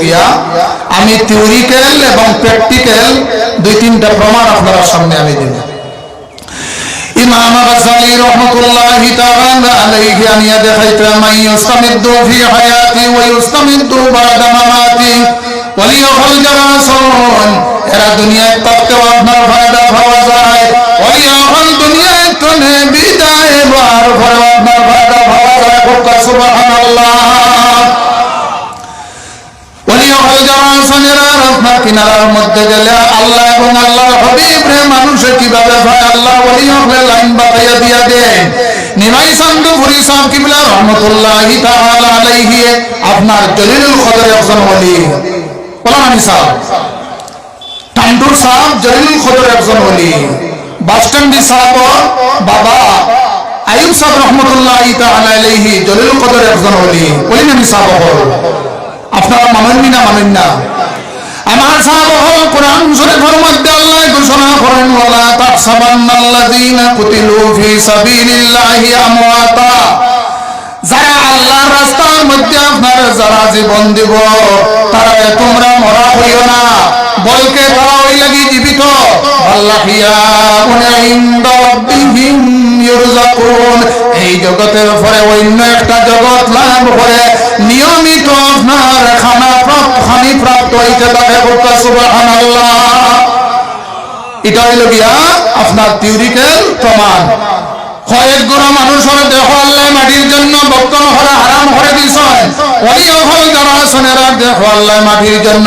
গিয়া আমি থিওরিক্যাল এবং প্র্যাকটিক্যাল দুই তিনটা প্রমাণ আপনার সামনে আমি দেব। আপনার ওলিয়াহুল জারাসুনের আর আপনার কিনারার মধ্যে গেলে আল্লাহ এবং আল্লাহর হাবিব রে মানুষে কীভাবে পায় আল্লাহ ওলিয়াহুল লাইন বাতাইয়া দিয়া দেন আপনার জলিলুল কদর একজন ওলি। বলানি সাহেব। টান্ডুর ওলি। বাবা আয়ুব সাহেব রহমতুল্লাহি তাআলা আলাইহি একজন ওলি। ওলি নামি সাহেব হল আপনারা মানেন না মানেন আমার সাহাব হল কোরআন শরীফের মধ্যে আল্লাহ ঘোষণা করেন, ওয়ালা তাহসাবান্নাল্লাযীনা কুতিলু ফি সাবিলিল্লাহি আমওয়াতা। যারা আল্লাহর রাস্তার মধ্যে আপনার যারা জীবন দিব, তারা তোমরা মরা হইও না, বলকে তারা ওই লাগি জীবিত। এই জগতের পরে অন্য একটা জগৎ লাভ করে নিয়মিত আপনার খানা প্রাপ্ত হানি প্রাপ্ত হইতে থাকে সুবহানাল্লাহ। এটা হইল গিয়া আপনার থিওরিক্যাল প্রমাণ। কয়েক দেহ আল্লাহ মাটির জন্য হরা হারাম করে মাটির জন্য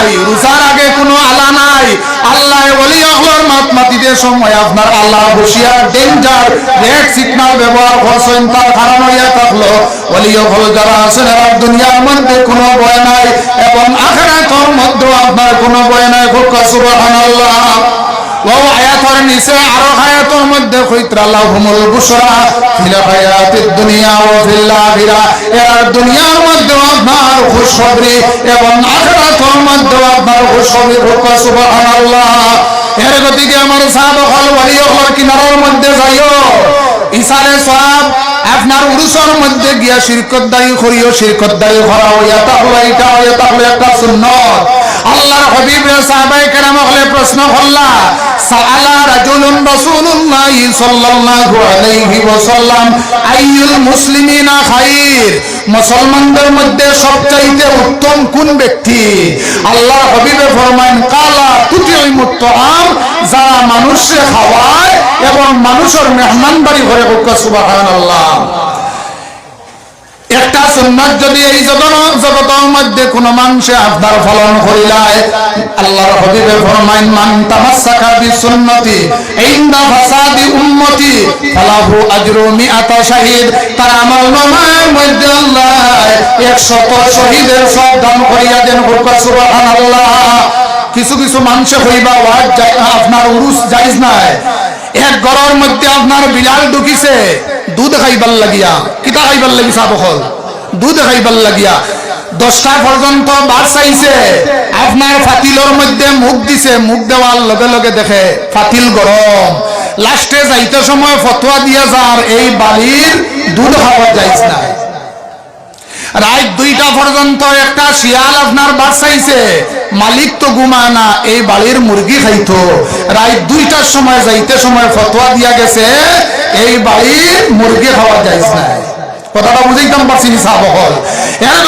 নাই, রোজার আগে কোনো আলা নাই। আল্লাহ মাতমাতিদের সময় আপনার আল্লাহ হুঁশিয়ার ডেঞ্জার রেড সিগন্যাল ব্যবহার করছেন, তার কারণ হইয়া থাকল। দুনিয়ার মধ্যে ভয় নাই, এবং আপনার কোনো ভয় নাই। ও আরও আয়াতের মধ্যে কইত্রা ফিল হায়াতিদ দুনিয়া ও ফিল আখিরা এর দুনিয়ার মধ্যে আপনার খুশখবরি এবং আখিরাতের মধ্যে আপনার খুশখবরি হোক সুবহানাল্লাহ। এর গতিকে আমার সাহাবা হল ওয়ালি হল করিও, শিরকত দায়ী হইয়া তাহলে এটা হইয়া তাহলে একটা সুন্নত। আল্লাহর সাহাবায়ে কেরাম হলে প্রশ্ন রাজুলুন সাল্লাল্লাহু আলাইহি ওয়াসাল্লাম, আইয়ুল মুসলিমিনা খাইর? মুসলমানদের মধ্যে সবচাইতে উত্তম কোন ব্যক্তি? আল্লাহ হাবিবে ফরমান কালা তুতিউল মুত্তাম যারা মানুষে খাওয়ায় এবং মানুষের মেহমানদারি করে সুবহানাল্লাহ। একটা সুন্নাত যদি এই জগতের মধ্যে কোন মানুষে আপনার ফলন করিলায়, আল্লাহর হবিবে ফরমাইন, মান তামাসসাকা বি সুন্নতি ইনদা ফাসাদি উম্মতি ফালাহু আজরু মিআতা তার আমল নামার মধ্যে আল্লাহ 100 শহীদের সব দান করিয়া দেন। সুবহানাল্লাহ। কিছু কিছু মানুষে হইবা ওয়াজ আপনার উরুস জায়েজ নাই। এক ঘরের মধ্যে আপনার বিলাল ঢুকিছে। দুধ খাইবার লাগিয়া, কিতা খাইবার লাগি চাহ বখল দুধ খাইবার লাগিয়া, দশটা পর্যন্ত বার চাইছে। আপনার ফাতিলর মধ্যে মুখ দিছে, মুখ দেওয়ার লগে লগে দেখে ফাতিল গরম লাস্টে যাইতে সময় ফতোয়া দিয়া যার এই বালির দুধ খাওয়া যাইছ না রাত দুইটা পর্যন্ত একটা শিয়াল আপনার বাসাইছে মালিক তো ঘুমায় না, এই বাড়ির মুরগি খাইতো। রাত দুইটার সময় যাইতে সময় ফতোয়া দিয়া গেছে। এই বাড়ির মুরগি খাওয়া যায় না কথাটা বুঝাইতাম পারছি সাহাব হল এর